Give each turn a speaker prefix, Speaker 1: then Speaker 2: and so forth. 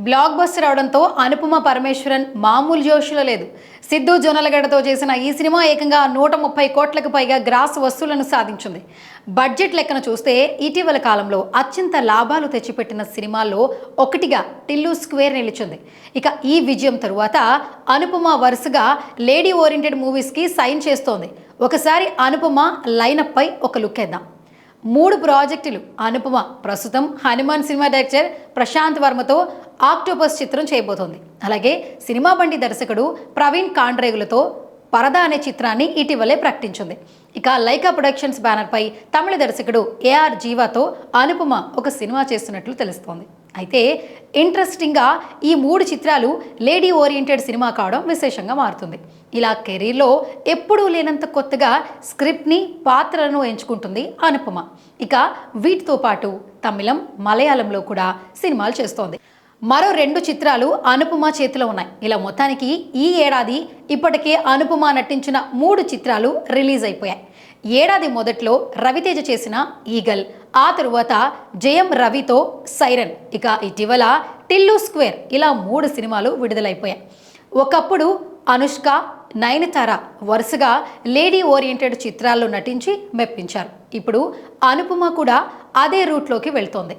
Speaker 1: Block buster రావడంతో అనుపమ పరమేశ్వరన్ మామూలు జోషులో లేదు. సిద్ధు జొన్నలగడ్డతో చేసిన ఈ సినిమా ఏకంగా నూట ముప్పై కోట్లకు పైగా గ్రాస్ వసూలను సాధించింది. బడ్జెట్ లెక్కన చూస్తే ఇటీవల కాలంలో అత్యంత లాభాలు తెచ్చిపెట్టిన సినిమాల్లో ఒకటిగా టిల్లు స్క్వేర్ నిలిచింది. ఇక ఈ విజయం తరువాత అనుపమ వరుసగా లేడీ ఓరియంటెడ్ మూవీస్కి సైన్ చేస్తోంది. ఒకసారి అనుపమ లైనప్ పై ఒక లుక్ వేద్దాం. మూడు ప్రాజెక్టులు. అనుపమ ప్రస్తుతం హనుమాన్ సినిమా డైరెక్టర్ ప్రశాంత్ వర్మతో ఆక్టోపస్ చిత్రం చేయబోతోంది. అలాగే సినిమా బండి దర్శకుడు ప్రవీణ్ కాండ్రేగులతో పరద అనే చిత్రాన్ని ఇటీవలే ప్రకటించింది. ఇక లైకా ప్రొడక్షన్స్ బ్యానర్పై తమిళ దర్శకుడు ఏఆర్ జీవాతో అనుపమ ఒక సినిమా చేస్తున్నట్లు తెలుస్తోంది. అయితే ఇంట్రెస్టింగ్గా ఈ మూడు చిత్రాలు లేడీ ఓరియంటెడ్ సినిమా కావడం విశేషంగా మారుతుంది. ఇలా కెరీర్లో ఎప్పుడూ లేనంత కొత్తగా స్క్రిప్ట్ని పాత్రలను ఎంచుకుంటుంది అనుపమ. ఇక వీటితో పాటు తమిళం మలయాళంలో కూడా సినిమాలు చేస్తోంది. మరో రెండు చిత్రాలు అనుపమ చేతిలో ఉన్నాయి. ఇలా మొత్తానికి ఈ ఏడాది ఇప్పటికే అనుపమ నటించిన మూడు చిత్రాలు రిలీజ్ అయిపోయాయి. ఏడాది మొదట్లో రవితేజ చేసిన ఈగల్ ఆ తరువాత జయం రవితో సైరన్. ఇక ఇటీవల టిల్లు స్క్వేర్ ఇలా మూడు సినిమాలు విడుదలైపోయాయి. ఒకప్పుడు అనుష్క నయనతార వరుసగా లేడీ ఓరియంటెడ్ చిత్రాల్లో నటించి మెప్పించారు. ఇప్పుడు అనుపమ కూడా అదే రూట్లోకి వెళ్తోంది.